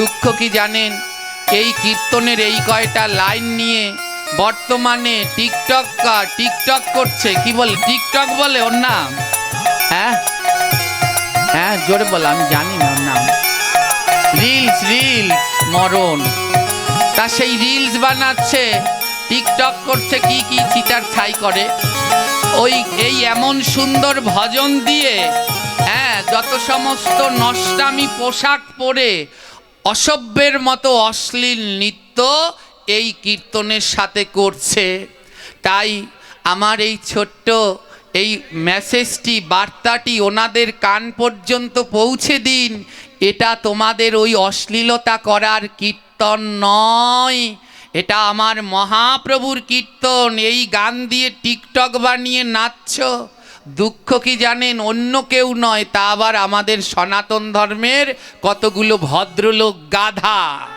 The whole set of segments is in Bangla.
দুঃখ কি জানেন? এই কীর্তনের এই কয়টা লাইন নিয়ে বর্তমানে টিকটক টিকটক করছে। কি বলে? টিকটক বলে ওর নাম? হ্যাঁ? হ্যাঁ জোরে বলো, আমি জানি না ওর নাম। রিলস রিলস, মরণ। তা সেই রিলস বানাচ্ছে, টিকটক করছে, কি কি চিতার ছাই করে? ওই, এই এমন সুন্দর ভজন দিয়ে হ্যাঁ যত সমস্ত নষ্টামি পোশাক পরে অসভ্যের মতো অশ্লীল নৃত্য এই কীর্তনের সাথে করছে। তাই আমার এই ছোট্ট এই মেসেজটি, বার্তাটি ওনাদের কান পর্যন্ত পৌঁছে দিন। এটা তোমাদের ওই অশ্লীলতা করার কীর্তন নয়। এটা আমার মহাপ্রভুর কীর্তন। এই গান দিয়ে টিকটক বানিয়ে নাচছ। দুঃখ কি জানেন? অন্য কেউ নয়, তা আবার আমাদের সনাতন ধর্মের কতগুলো ভদ্রলোক গাধা।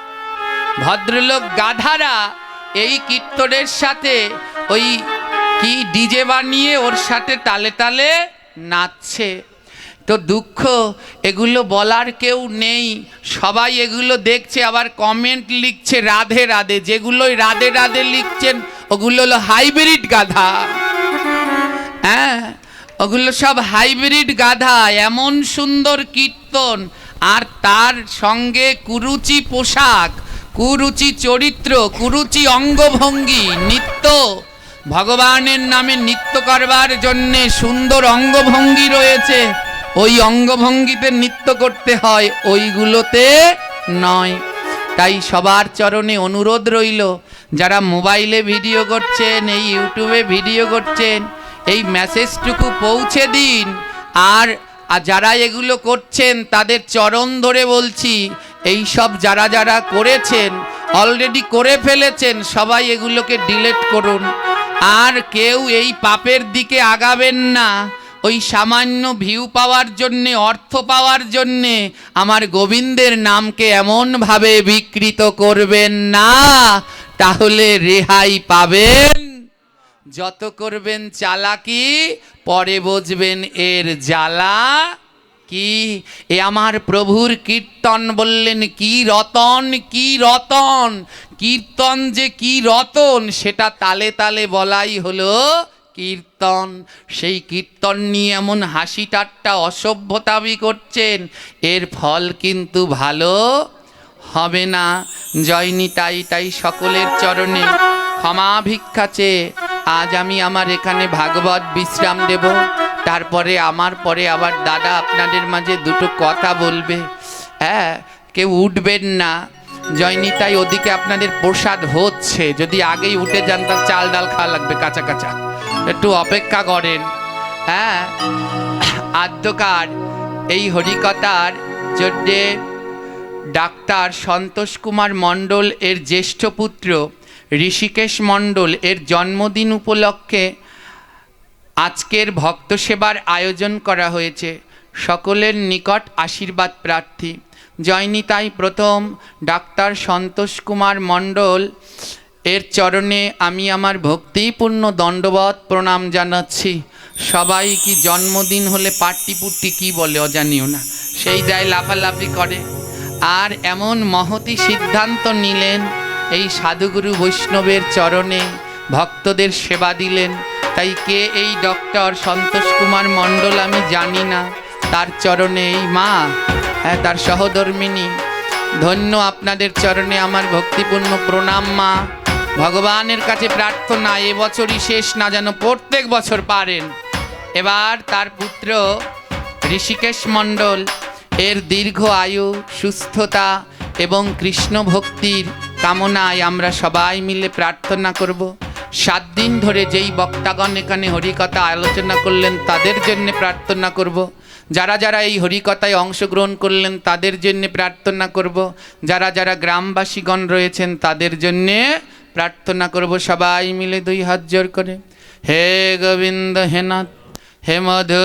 ভদ্রলোক গাধারা এই কীর্তনের সাথে ওই কি ডিজে বানিয়ে ওর সাথে তালে তালে নাচছে। তো দুঃখ, এগুলো বলার কেউ নেই। সবাই এগুলো দেখছে, আবার কমেন্ট লিখছে রাধে রাধে। যেগুলোই রাধে রাধে লিখছেন, ওগুলো হলো হাইব্রিড গাধা। হ্যাঁ? ওগুলো সব হাইব্রিড গাধা, এমন সুন্দর কীর্তন। আর তার সঙ্গে কুরুচি পোশাক, কুরুচি চরিত্র, কুরুচি অঙ্গভঙ্গি, নৃত্য। ভগবানের নামে নৃত্য করবার জন্যে সুন্দর অঙ্গভঙ্গি রয়েছে। ওই অঙ্গভঙ্গিতে নৃত্য করতে হয়, ওইগুলোতে নয়। তাই সবার চরণে অনুরোধ রইল, যারা মোবাইলে ভিডিও করছেন, এই ইউটিউবে ভিডিও করছেন এই মেসেজটুকু পৌঁছে দিন। আর যারা এগুলো করছেন, তাদের চরণ ধরে বলছি, এই সব যারা যারা করেছেন অলরেডি করে ফেলেছেন, সবাই এগুলোকে ডিলেট করুন। আর কেউ এই পাপের দিকে আগাবেন না। ওই সামান্য ভিউ পাওয়ার জন্যে, অর্থ পাওয়ার জন্যে আমার গোবিন্দের নামকে এমনভাবে বিকৃত করবেন না, তাহলে রেহাই পাবেন। যত করবেন চালাকি, পরে বুঝবেন এর জ্বালা কি? এ আমার প্রভুর কীর্তন বললেন, কি রতন কি রতন? কীর্তন যে কি রতন, সেটা তালে তালে বলাই হলো কীর্তন। সেই কীর্তন নিয়ে এমন হাসি ঠাট্টা অসভ্যতামি করছেন, এর ফল কিন্তু ভালো হবে না। জয়নি তাই তাই সকলের চরণে ক্ষমা ভিক্ষা চেয়ে আজ আমি আমার এখানে ভাগবত বিশ্রাম দেব। তারপরে, আমার পরে আবার দাদা আপনাদের মাঝে দুটো কথা বলবে। হ্যাঁ কেউ উঠবেন না। জয়নিতাই ওদিকে আপনাদের প্রসাদ হচ্ছে। যদি আগেই উঠে যান, তার চাল ডাল খাওয়া লাগবে কাঁচা কাঁচা। একটু অপেক্ষা করেন। হ্যাঁ আদ্যকার এই হরিকতার জন্যে ডাক্তার সন্তোষ কুমার মণ্ডল এর জ্যেষ্ঠ পুত্র ঋষিকেশ মণ্ডল এর জন্মদিন উপলক্ষে আজকের ভক্ত সেবার আয়োজন করা হয়েছে। সকলের নিকট আশীর্বাদ প্রার্থী। জয়নিতাই প্রথম, ডাক্তার সন্তোষ কুমার মণ্ডল এর চরণে আমি আমার ভক্তিপূর্ণ দণ্ডবত প্রণাম জানাচ্ছি। সবাই কি জন্মদিন হলে পাট্টি পুট্টি কী বলে অজানিও না। সেই দেয় লাফালাফি করে। আর এমন মহতি সিদ্ধান্ত নিলেন এই সাধুগুরু বৈষ্ণবের চরণে ভক্তদের সেবা দিলেন। তাই কে এই ডক্টর সন্তোষ কুমার মণ্ডল আমি জানি না। তার চরণে এই মা হ্যাঁ তার সহধর্মিনী। ধন্য আপনাদের চরণে আমার ভক্তিপূর্ণ প্রণাম, মা। ভগবানের কাছে প্রার্থনা এবছরই শেষ না যেন প্রত্যেক বছর পারেন। এবার তার পুত্র ঋষিকেশ মণ্ডল, এর দীর্ঘ আয়ু, সুস্থতা এবং কৃষ্ণ ভক্তির কামনায় আমরা সবাই মিলে প্রার্থনা করব। সাত দিন ধরে যেই বক্তাগণ এখানে হরিকথা আলোচনা করলেন, তাদের জন্য প্রার্থনা করব। যারা যারা এই হরিকথায় অংশগ্রহণ করলেন, তাদের জন্য প্রার্থনা করব। যারা যারা গ্রামবাসীগণ রয়েছেন, তাদের জন্যে প্রার্থনা করব সবাই মিলে দুই হাত জোর করে। হে গোবিন্দ, হে নাথ, হে মধুসূদন,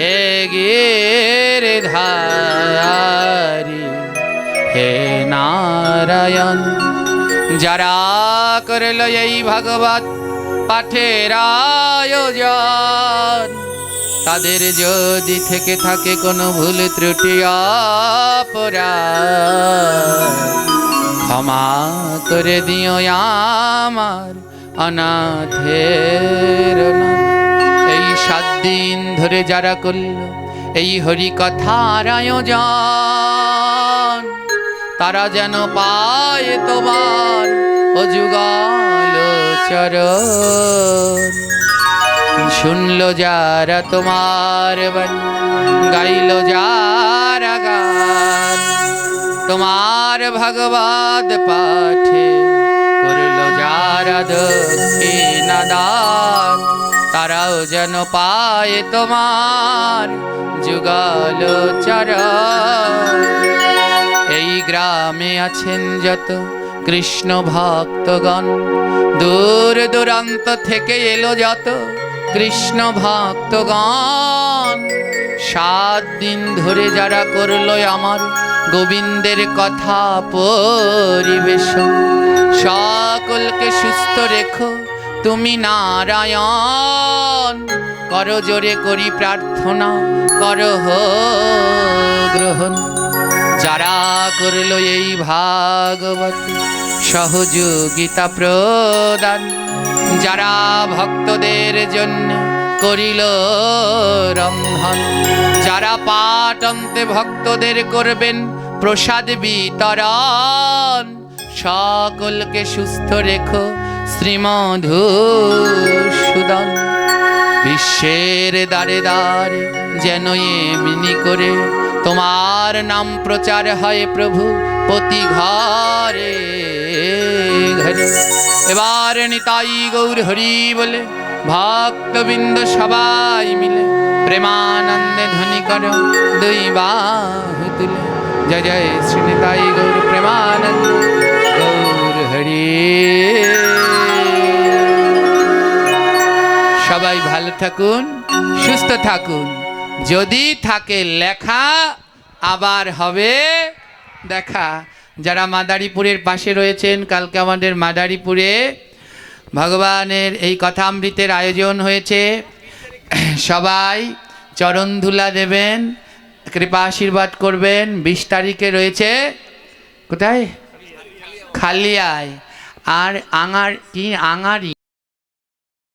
হে গিরিধারি। হে নারায়ণ, যারা করল এই ভগবত পাঠের আয়োজন, তাদের যদি থেকে থাকে কোনো ভুল ত্রুটি, অপরাধ। ক্ষমা করে দিও আমার অনাথের এই সাত দিন ধরে যারা করল এই হরি কথার আয়োজন তারা যেন পায় তোমার অযুগাল চরণ। শুনল যারা তোমার গাইল যারা গান। তোমার ভগবত পাঠে করল যারা দক্ষিণাদান তারাও যেন পায় তোমার যুগাল চরণ। গ্রামে আছেন যত কৃষ্ণ ভক্তগণ। দূর দূরান্ত থেকে এলো যত কৃষ্ণ ভক্তগণ। সাত দিন ধরে যারা করল আমার গোবিন্দের কথা পরিবেশন। সকলকে সুস্থ রেখো, তুমি নারায়ণ। করো জোরে করি প্রার্থনা, করো হো গ্রহণ। যারা করল এই ভাগবত সহযোগিতা প্রদান, যারা ভক্তদের জন্য করিল রন্ধন, যারা পাটন্তে ভক্তদের করবেন প্রসাদ বিতরণ, সকলকে সুস্থ রেখো শ্রীমধুসূদন। বিশ্বের দ্বারে দ্বারে যেন এমনি করে তোমার নাম প্রচার হয় প্রভু প্রতি ঘরে ঘরে। এবার নিতাই গৌর হরি বলে, ভক্তবৃন্দ সবাই মিলে প্রেমানন্দে ধ্বনি কর, দুই বাহু তুলে। জয় জয় শ্রী নিতাই গৌর প্রেমানন্দ গৌর হরি। সবাই ভালো থাকুন, সুস্থ থাকুন। যদি থাকে লেখা, আবার হবে দেখা। যারা মাদারীপুরের পাশে রয়েছেন, কালকে আমাদের মাদারীপুরে ভগবানের এই কথামৃতের আয়োজন হয়েছে। সবাই চরণধুলা দেবেন, কৃপা আশীর্বাদ করবেন। বিশ তারিখে রয়েছে, কোথায়? খালিয়ায়। আর আঙার, কি আঙারি?